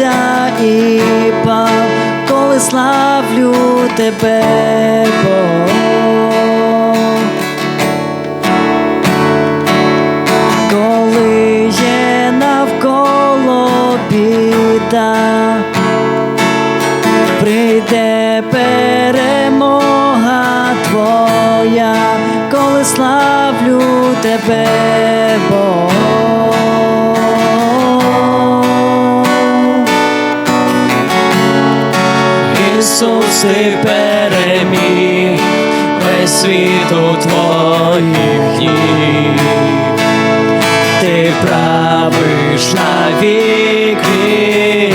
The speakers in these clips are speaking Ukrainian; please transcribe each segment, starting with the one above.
здригнувся і пав, коли славлю тебе. Бог. Коли є навколо біда, прийде перемога твоя, коли славлю тебе. Ісус, ти переміг весь світ у твоїх ніг. Ти правиш на віки,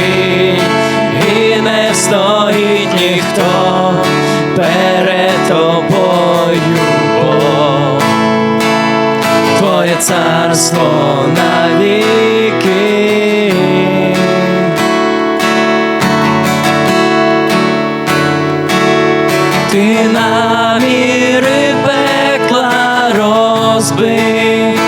і не стоїть ніхто перед тобою, Бог. Твоє царство навіки. Розбив,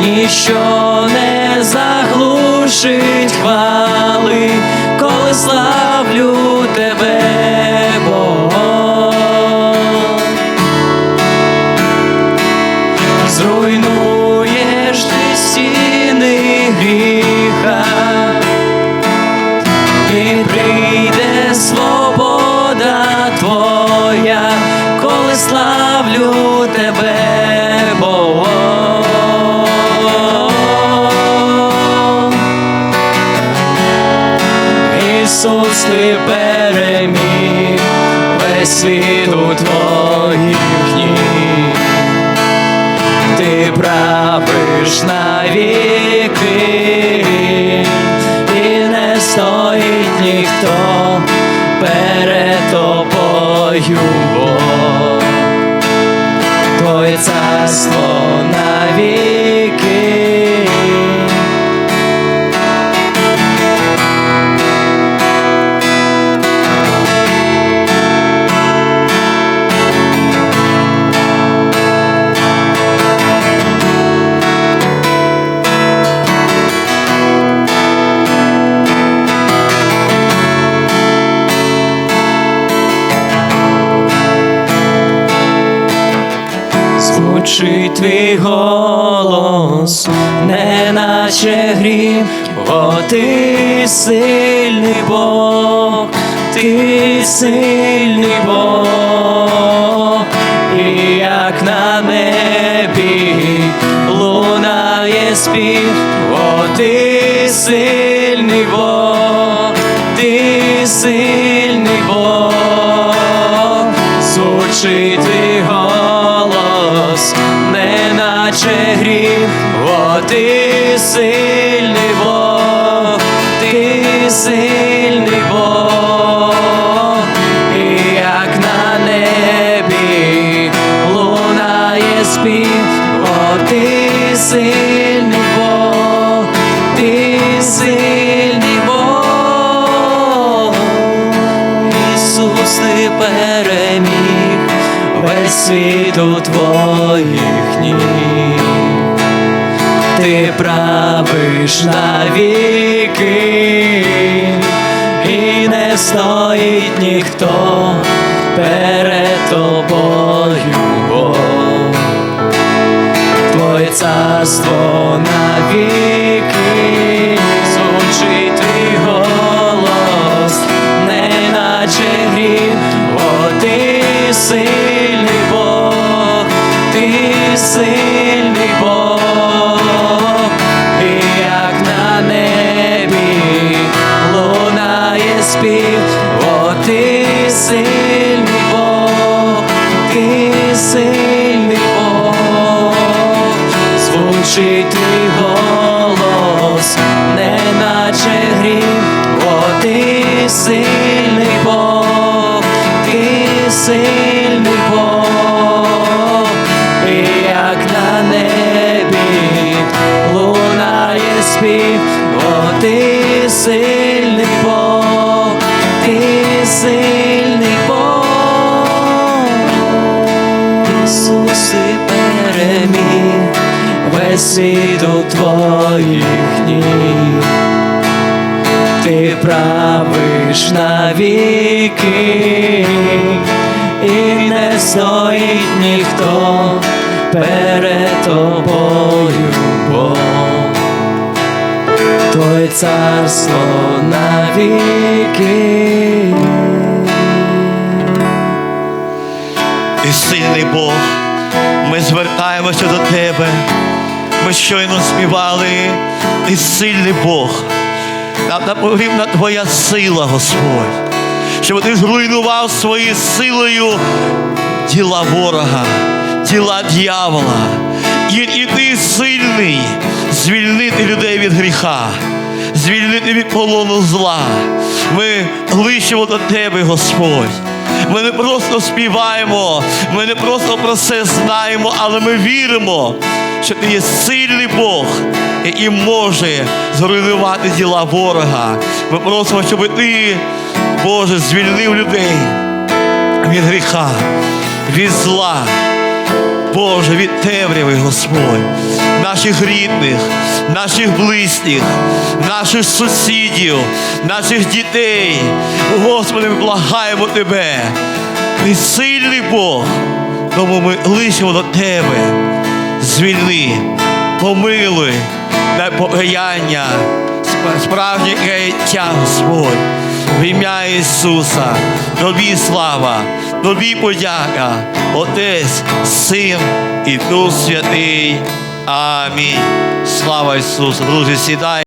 ніщо не заглушить хвали, коли славлю тебе. Зруйнуєш ти гріха, і прийде свобода твоя, коли славлю Ісус, ти переміг весь світ у твоїх ніг. Ти правиш на віки, і не стоїть ніхто перед тобою, Бог. Твоє царство навіки. Звучить твій голос, неначе грім, о ти сильний Бог, ти сильний Бог, і як на небі лунає спів, о ти сильний голос, неначе гріх, о ти сильний Бог, ти сильний Бог, і як на небі лунає спів, о ти сильний весь світ твоїх ніг. Ти правиш на віки, і не стоїть ніхто перед тобою. Твоє царство навіки, неначе грім, о ти сильний Бог, ти сильний Бог, і як на небі лунає спів, о ти сильний Бог, ти сильний Бог, Ісус, ти переміг весь світ у твоїх ніг. Ти правиш навіки, і не стоїть ніхто перед тобою, Бог. Твоє царство навіки. і сильний Бог. Ми звертаємося до Тебе. Ми щойно співали, і сильний Бог. Нам потрібна Твоя сила, Господь, щоб ти зруйнував своєю силою діла ворога, діла дьявола. І, і ти сильний звільнити людей від гріха, звільнити від полону зла. Ми лишимо до Тебе, Господь. Ми не просто співаємо, ми не просто про це знаємо, але ми віримо, що ти є сильний Бог, який може зруйнувати діла ворога. Ми просимо, щоб ти, Боже, звільнив людей від гріха, від зла. Боже, від темряви, Господь, наших рідних, наших близьких, наших сусідів, наших дітей. Господи, ми благаємо Тебе. Ти сильний Бог, тому ми лишимо до Тебе. Звільни, помилуй, покаяння, справжнє каяття, Господь. В ім'я Ісуса, тобі слава, тобі подяка, Отець, Син і Дух Святий. Амінь. Слава Ісусу. Друзі, сідай.